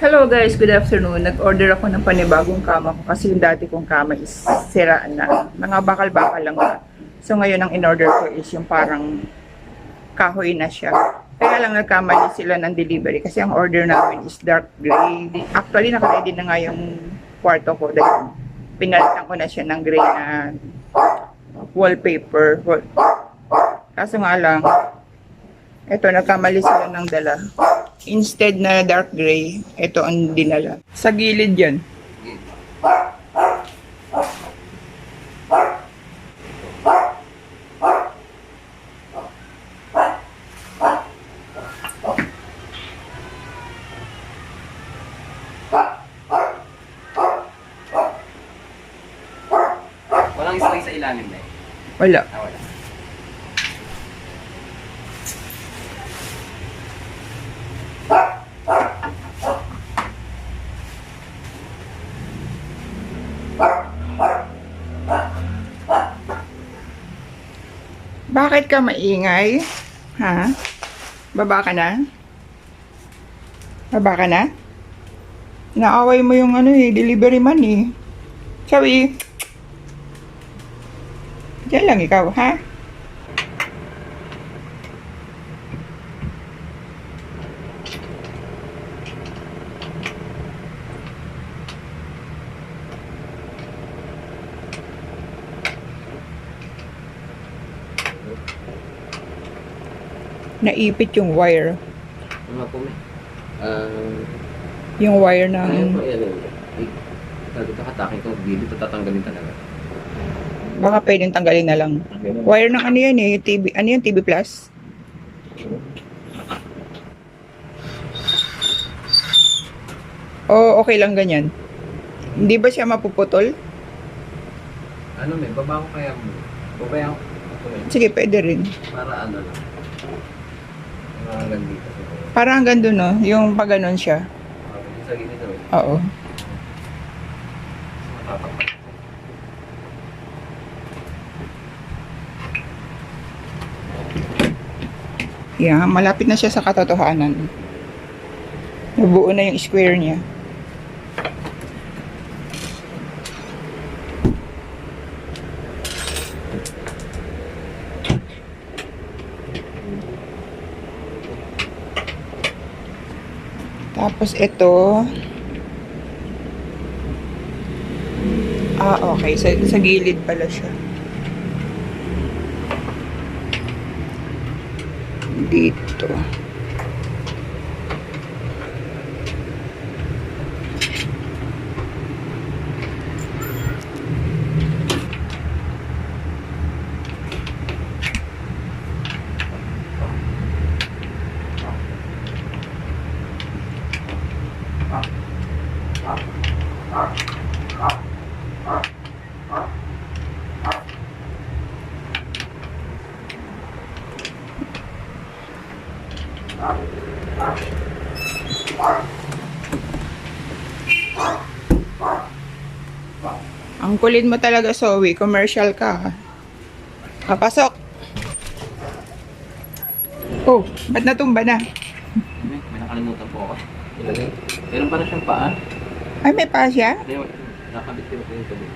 Hello guys, good afternoon. Nag-order ako ng panibagong kama ko kasi yung dati kong kama is siraan na. Mga bakal-bakal lang na. So ngayon ang in-order ko is yung parang kahoy na siya. Kaya lang nagkamali sila ng delivery kasi ang order namin is dark gray. Actually, naka-ready na nga yung kwarto ko dahil pinalitan ko na siya ng gray na wallpaper. Kaso nga lang, eto nagkamali sila ng dala. Instead na dark gray, ito ang dinala. Sa gilid yan. Walang isang sa ilalim na eh. Wala. Ah, wala. Bakit ka maingay? Ha? Baba ka na? Baba ka na? Naaway mo yung ano eh, delivery man eh. Sabi, Diyan lang ikaw, ha? Naipit yung wire. Ano po may? Ah, Yung wire ayun po, ng... yan. Sabi ko, hatakin ko, gilid, tatanggalin talaga. Baka pwedeng tanggalin na lang. Wire ng ano yan eh, TV, ano yan, TV Plus? O okay lang ganyan? Hindi ba siya mapuputol? Ano may, baba ko kaya mo. Babaya ko. Ito Sige, pwede rin. para ano lang. Hanggang dito. siguro. Parang hanggang doon, no? Yung pag ganun siya. Ah, dito sa gilid. Oo. Yeah, malapit na siya sa katotohanan. Nabuo na yung square niya. Tapos ito. Ah, okay. Sa, sa gilid pala siya. Dito. Ang kulit mo talaga, Zoe. Commercial ka. ha? Papasok. Oh, ba't natumba na? May, may nakalimutan po ako. Ilagay. Meron pa na siyang paa. Ay, may pa siya? Hindi, nakabit ko po yung tabi.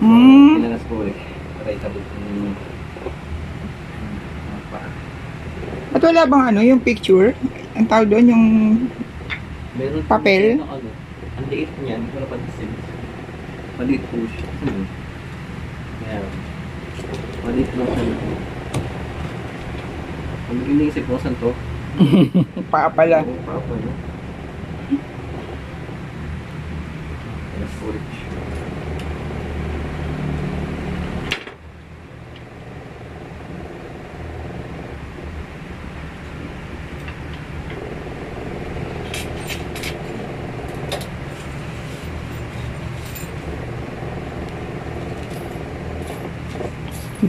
Hmm. Pinalas ko ulit. Para itabit yung yung paa. At wala bang ano, yung picture? Ang tawag doon, yung... Meron Papel? na ano. Ang liit niyan. Wala pa sim. Maliit po siya. Hmm. Meron. Maliit lang siya. Kung iniisip mo, saan to? pa pala. Oo, pa po, no?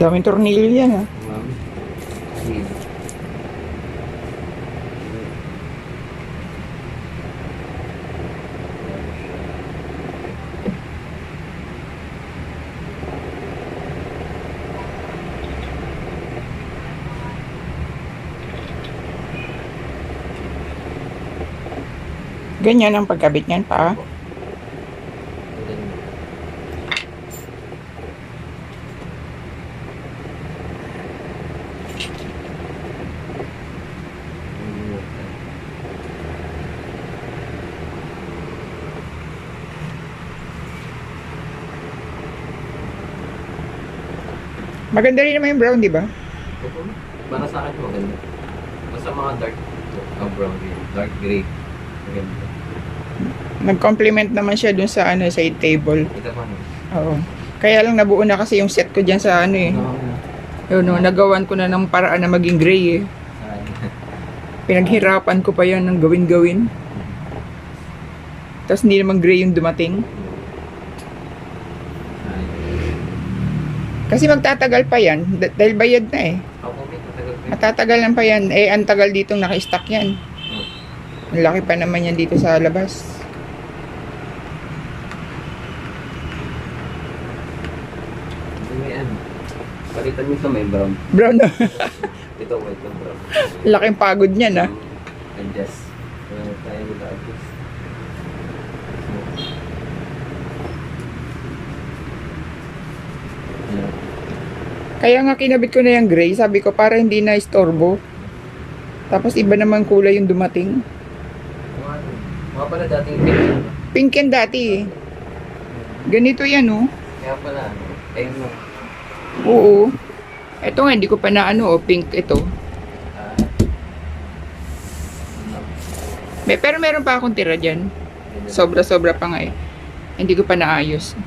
Daming tornilyo yan ah. Mami. Sige. Ganyan ang pagkabit niyan pa. Maganda rin naman yung brown, di ba? Para sa akin maganda. Basta mga dark uh, brown. Dark gray. Maganda. Nag-complement naman siya dun sa ano, side table. Ito pa no? Oo. Kaya lang nabuo na kasi yung set ko dyan sa ano eh. Yun, no, nagawan ko na ng paraan na maging gray eh. Pinaghirapan ko pa yan ng gawin-gawin. Tapos hindi naman gray yung dumating. Sa akin. Kasi magtatagal pa yan. dahil bayad na eh. Ako, may tatagal ko yun. Matatagal lang pa yan. Eh, ang tagal ditong naka-stack yan. Ang laki pa naman yan dito sa labas. Ano. Palitan mo sa may brown. Brown na. Ito white lang brown. Laking pagod niyan ah. Adjust. Uh, tayo mag-adjust. Yeah. Kaya nga kinabit ko na yung gray. Sabi ko para hindi na istorbo. Tapos iba naman kulay yung dumating. Mga ano, pala dating pink. ano? Pink yan dati eh. Ganito yan oh. Kaya pala ano, ayun mo. Oo. Ito nga, hindi ko pa na ano, oh, pink ito. May, pero meron pa akong tira dyan. Sobra-sobra pa nga eh. Hindi ko pa naayos.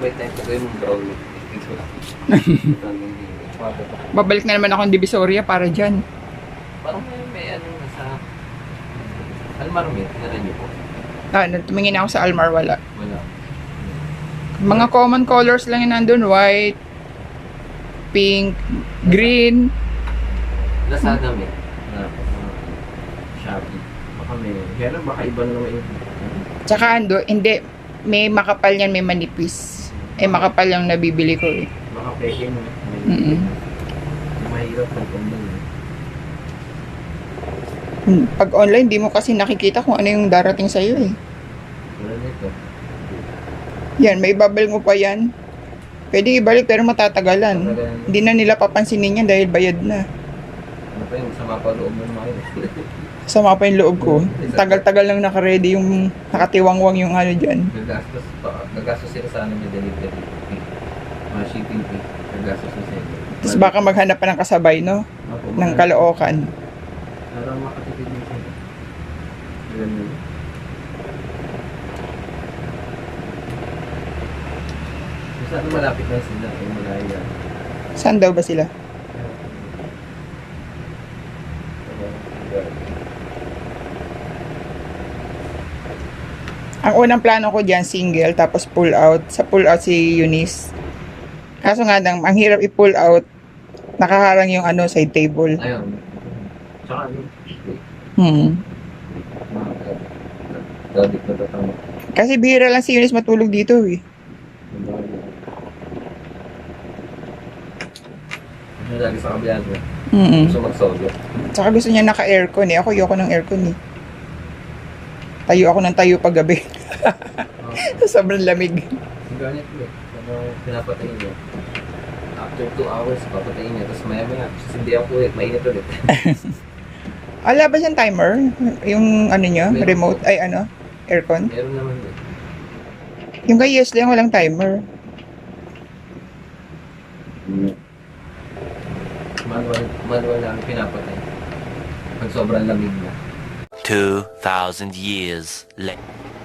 Wait, time ko yung. Babalik na naman ako ng Divisoria para dyan. Parang may, may ano nasa... Almarmi, tinaran niyo po. Ah, tumingin ako sa Almar, wala. Wala. Mga common colors lang yung nandun. White, pink, green. Lazada may. Na, uh, Shopee. Baka may... Kaya lang, baka iba na naman yung... Tsaka ando, hindi. May makapal yan, may manipis. Eh, makapal yung nabibili ko eh. Baka peke mo. May, Mm-mm. Mahirap pag online. eh. Hmm, Pag online, di mo kasi nakikita kung ano yung darating sa'yo eh. Wala nito. Yan, may babal mo pa yan. Pwede ibalik pero matatagalan. Hindi na nila papansinin yan dahil bayad na. Ano pa yun? Sama pa loob mo naman. Sama pa yung loob ko. Tagal-tagal lang naka-ready yung nakatiwangwang yung ano dyan. Gagastos pa. Gagastos sila sa ano yung delivery. Mga shipping fee. Gagastos na sila. Tapos baka maghanap pa ng kasabay, no? Opo, Ng kalookan. Para makatipid mo sila. Ganun. Saan malapit na sila? Ay malaya. Saan daw ba sila? Ang unang plano ko dyan, single, tapos pull out. Sa pull out si Eunice. Kaso nga lang, ang hirap i-pull out. Nakaharang yung ano, side table. Ayun. Tsaka ano? Hmm. Mga Dadik na tatama. Kasi bihira lang si Eunice matulog dito eh. Lagi sa kabila ko? Mm Gusto mag-solo. Tsaka gusto niya naka-aircon eh. Ako ayoko ng aircon eh. Tayo ako ng tayo pag gabi. Sobrang lamig. Ganit eh. Ano, pinapatayin niya. After 2 hours, papatayin niya. Tapos maya maya, sindihan ko ulit, mainit ulit. Ala ba siyang timer? Yung ano niya, Meron remote, po. ay ano, aircon? Meron naman eh. Yung kay Yes lang, walang timer. Manual, manual lang pinapatay. Pag sobrang lamig na. 2,000 years later.